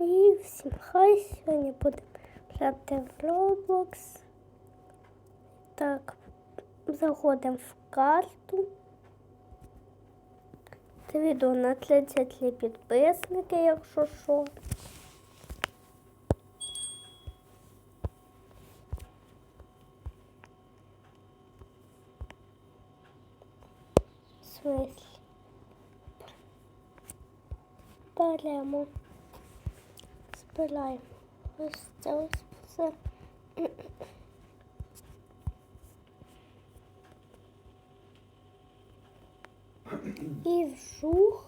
І всім хай сьогодні будемо грати в Roblox. Так, заходимо в карту. Це відео на 33 підписники, якщо що. В смислі? Беремо. Збираємо. Ось це ось все. І вжух.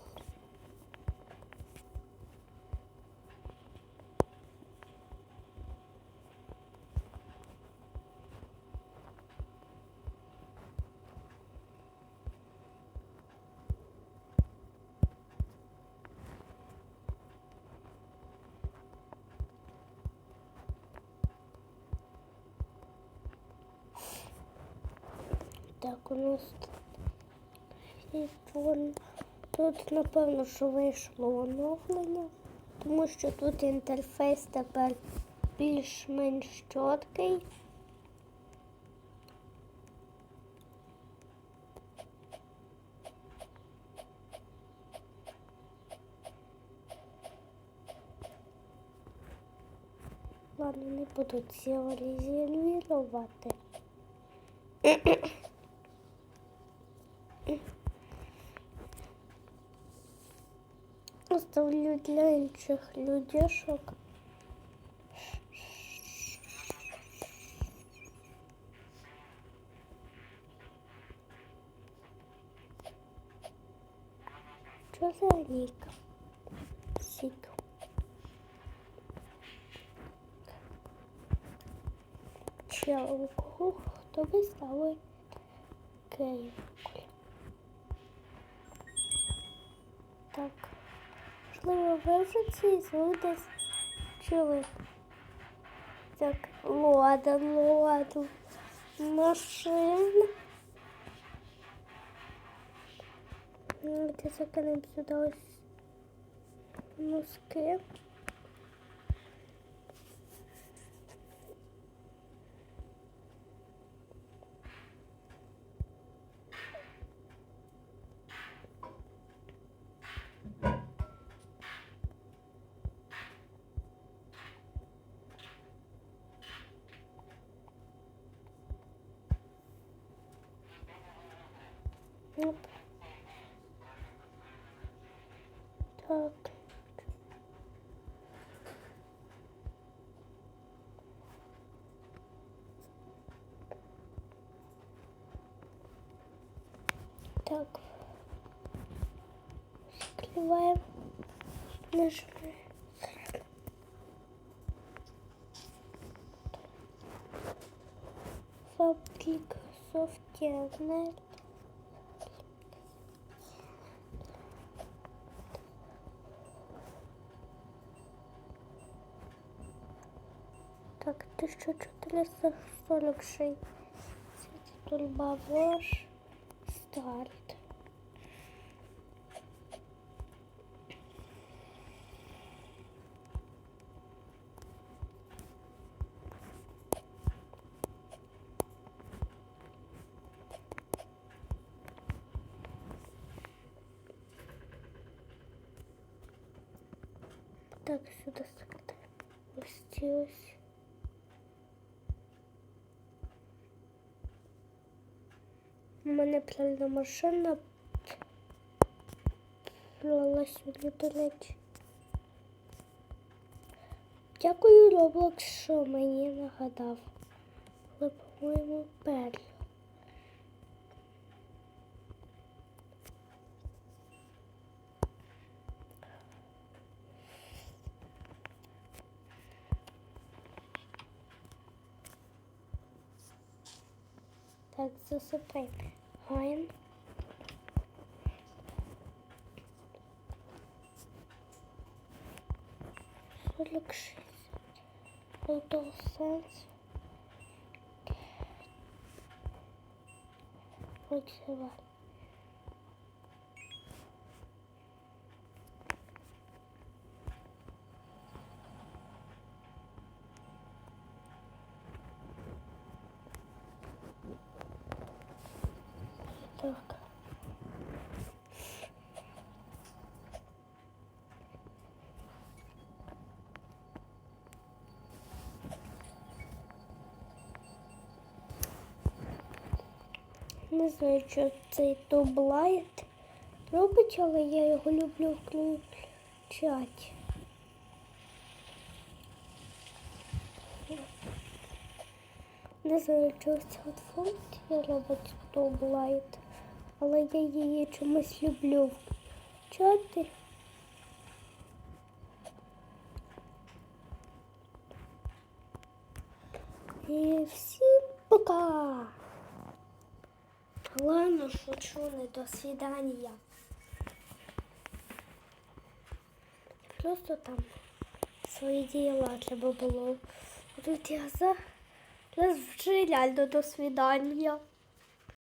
Так, у нас тут тут, напевно, що вийшло оновлення, тому що тут інтерфейс тепер більш-менш чіткий. Ладно, не буду цілізувати. Оставлю для інших за нік? Сік. Челку, хто би стали Так. Можливо, ви вже десь чули. Так, ладан, ладан. Машин. Давайте закинемо сюди ось носки. Оп. Так. Так. Склеваем. Нажимаем. Фабрик софтверная. Так, 1446. Тульбавор. Старт. Так, сюда спустилась. У мене пральна машина плала сюди, до. Дякую, Roblox, що мені нагадав. Але, по-моєму, перлю. Так, засипай. coin. Şöyle kışız. Burada olsanız. Burada var. Так. Не знаю, що цей тублайт робить, але я його люблю включати. Не знаю, що функція робить тублайт, але я її чомусь люблю включати. І всім пока! Ладно, шучу, не до свидания. Просто там свої діла треба було. Тут я за... Вже реально до свидания.